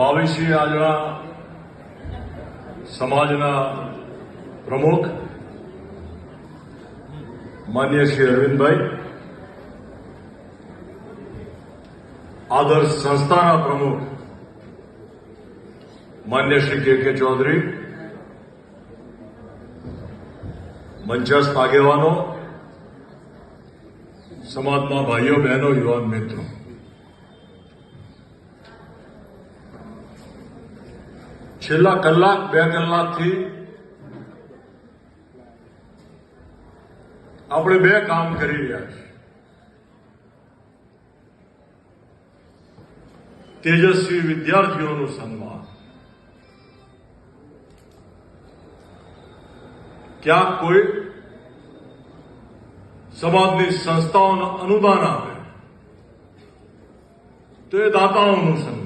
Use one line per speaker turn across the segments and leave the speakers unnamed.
બાવીસી આજના સમાજના પ્રમુખ, માન્ય શ્રી અરવિંદભાઈ, આદર્શ સંસ્થાના પ્રમુખ, માન્ય શ્રી કે કે ચૌધરી, મંચસ્થ આગેવાનો, સમાજના ભાઈઓ, બહેનો, યુવાન મિત્રો. છેલ્લા કલાક, બે કલાકથી આપણે બે કામ કરી રહ્યા છીએ. તેજસ્વી વિદ્યાર્થીઓનું સન્માન. ક્યાંક કોઈ સમાજની સંસ્થાઓનું અનુદાન આપે, તો એ દાતાઓનું સન્માન.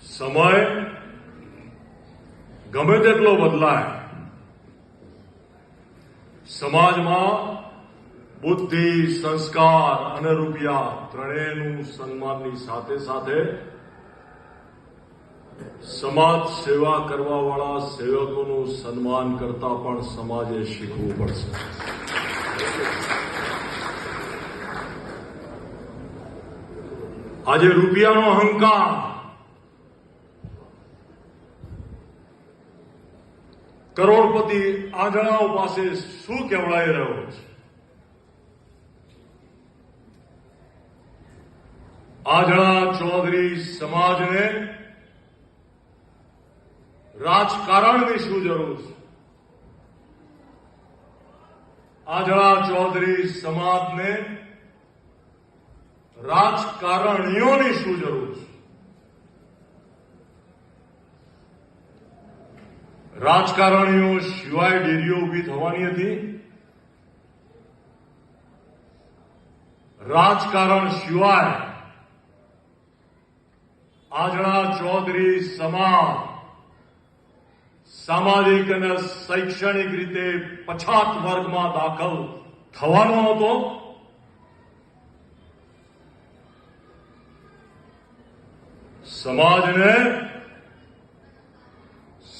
સમય ગમે તેટલો બદલાય. સમાજમાં બુદ્ધિ, સંસ્કાર અને રૂપિયા ત્રણેયનું સન્માનની સાથે સાથે સમાજ સેવા કરવા વાળા સેવકોનું સન્માન કરતા પણ સમાજે શીખવું પડશે. આજે રૂપિયાનો અહંકાર કરોડપતિ આંધળાઓ પાસે શું કહેવડાઈ રહ્યો છે? આંધળા ચૌધરી સમાજને રાજકારણની શું જરૂર છે? આંધળા ચૌધરી સમાજને રાજકારણીઓની શું જરૂર છે? રાજકારણીઓ સિવાય ડેરીઓ ઊભી થવાની હતી? રાજકારણ સિવાય આજના ચૌધરી સમાજ સામાજિક અને શૈક્ષણિક રીતે પછાત વર્ગમાં દાખલ થવાનો હતો? સમાજને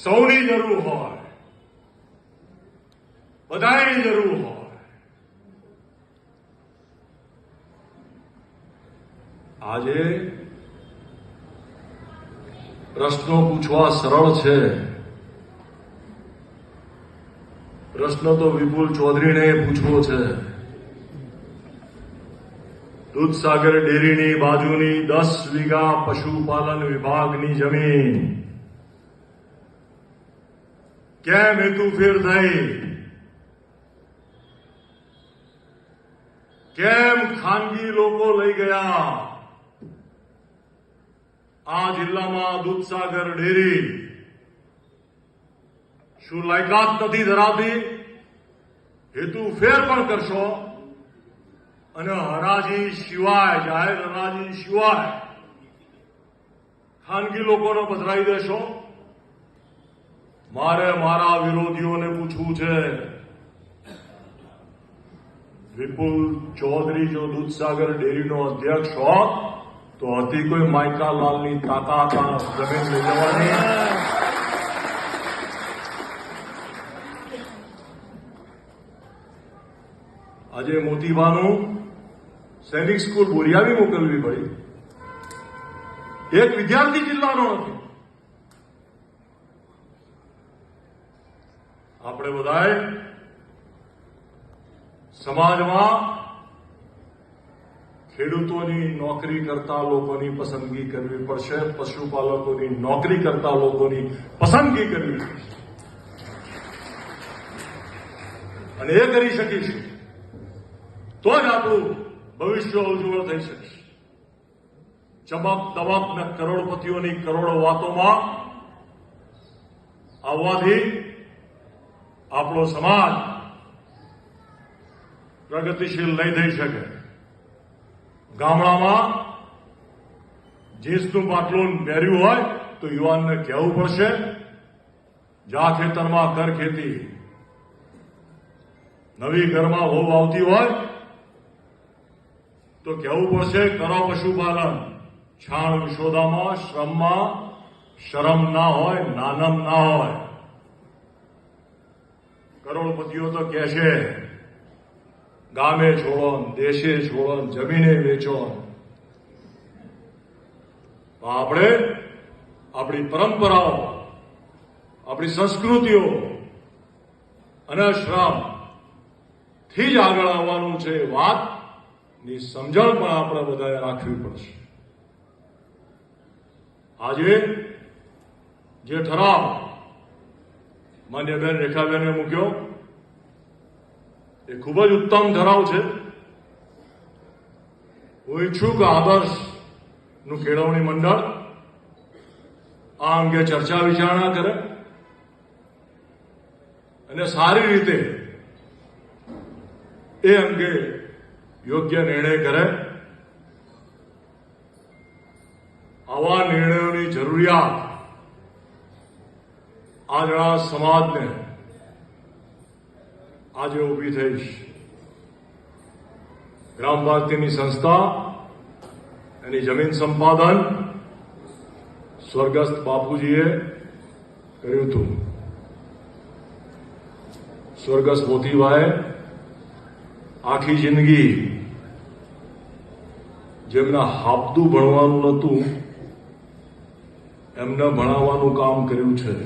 સૌની જરૂર હોય. બધાની જરૂર હોય. આજે પ્રશ્નો પૂછવા સરળ છે. પ્રશ્ન તો વિપુલ ચૌધરીને પૂછવો છે. દૂધસાગર ડેરીની બાજુની દસ વીઘા પશુપાલન વિભાગની જમીન કેમ હેતુફેર થઈ કેમ ખાનગી લોકો લઈ ગયા? આ જિલ્લામાં દૂધસાગર ડેરી. શું લાયકાત નથી ધરાવતી? હેતુ ફેર પણ કરશો. અને હરાજી સિવાય, જાહેર હરાજી સિવાય ખાનગી લોકોને પધરાવી દેશો. મારે મારા વિરોધીઓને પૂછવું છે. વિપુલ ચૌધરી, જો દૂધસાગર ડેરીનો અધ્યક્ષ હોત તો હતી કોઈ માઇકાલાલની તાકાત જમીન લઈ જવાની? આજે મોતીબાનું સૈનિક સ્કૂલ બોરિયાવી મોકલવી પડી. એક વિદ્યાર્થી જિલ્લાનો નથી. આપણે બધાએ સમાજમાં ખેડૂતોની નોકરી કરતા લોકોની પસંદગી કરવી પડશે, પશુપાલકોની નોકરી કરતા લોકોની પસંદગી કરવી અને એ કરી શકીશું તો જ આપણું ભવિષ્ય ઉજ્જવળ થઈ શકશે ચમક દમક ને કરોડપતિઓની કરોડો વાતોમાં આવવાથી આપણો સમાજ પ્રગતિશીલ નહીં થઈ શકે. ગામડામાં જીન્સનું પાટલું પહેર્યું હોય તો યુવાનને કહેવું પડશે, જા ખેતરમાં કર ખેતી. નવી ઘરમાં હોવ આવતી હોય તો કહેવું પડશે કરો પશુપાલન. છાણ વિશોદામાં શ્રમમાં શરમ ના હોય, નાનમ ના હોય. કરોડપતિઓ તો કહે છે, ગામે છોડો દેશે છોડો જમીને વેચો આપણે આપણી પરંપરાઓ, આપણી સંસ્કૃતિઓ અને શ્રમથી જ આગળ આવવાનું છે વાતની સમજણ પણ આપણે બધાએ રાખવી પડશે. આજે જે ઠરાવ માન્ય બેન, રેખાબેને મૂક્યો. એ ખૂબ જ ઉત્તમ ઠરાવ છે. હું ઈચ્છું કે આદર્શનું કેળવણી મંડળ આ અંગે ચર્ચા વિચારણા કરે અને સારી રીતે એ અંગે યોગ્ય નિર્ણય કરે. આવા નિર્ણયોની જરૂરિયાત આજના સમાજને આજે ઊભી થઈ છે ગ્રામ ભારતીની સંસ્થા એની જમીન સંપાદન સ્વર્ગસ્થ બાપુજીએ કર્યું હતું સ્વર્ગસ્થ મોતીભાઈ આખી જિંદગી જેમના હાપતું ભણવાનું નહોતું એમને ભણાવવાનું કામ કર્યું છે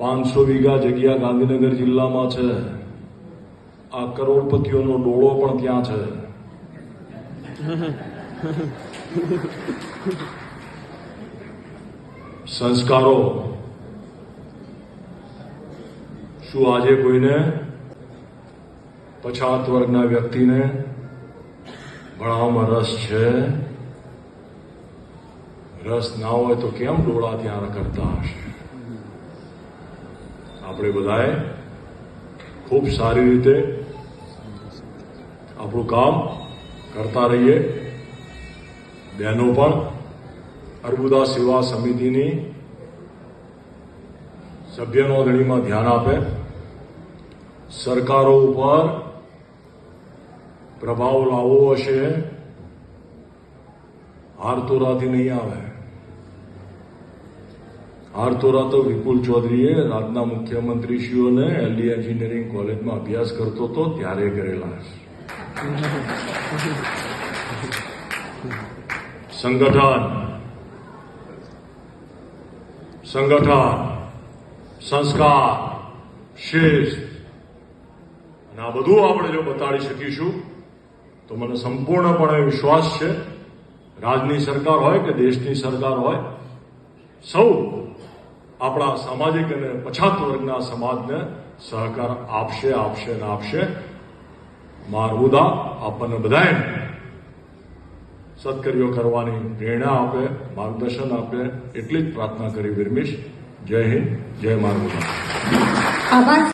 પાંચસો વીઘા જગ્યા ગાંધીનગર જિલ્લામાં છે. આ કરોડપતિઓનો ડોળો પણ ત્યાં છે. સંસ્કારો. શું આજે કોઈને? પછાત વર્ગના વ્યક્તિને ભણાવવામાં રસ છે? રસ ના હોય તો કેમ ડોળા ત્યાં કરતા હશે? આપણે બધાએ ખૂબ સારી રીતે આપણું કામ કરતા રહીએ બહેનો પણ અર્બુદા સેવા સમિતિની સભ્ય નોંધણીમાં ધ્યાન આપે સરકારો ઉપર પ્રભાવ લાવવો હશે હારતોરાથી નહીં આવે હારતોરા તો વિપુલ ચૌધરીએ રાજના મુખ્યમંત્રીશ્રીઓને એલડી એન્જિનિયરિંગ કોલેજમાં અભ્યાસ કરતો હતો, ત્યારે કરેલા સંગઠન. સંગઠન. સંસ્કાર. શિસ્ત અને આ બધું આપણે જો બતાડી શકીશું, તો મને સંપૂર્ણપણે વિશ્વાસ છે, રાજની સરકાર હોય કે દેશની સરકાર હોય, સૌ આપણા સામાજિક અને પછાત વર્ગના સમાજને સહકાર આપશે આપશે ને આપશે. મારુદા આપણને બધાએ સત્કર્યો કરવાની પ્રેરણા આપે, માર્ગદર્શન આપે, એટલી જ પ્રાર્થના કરી વિરમીશ. જય હિન્દ, જય
આભાર.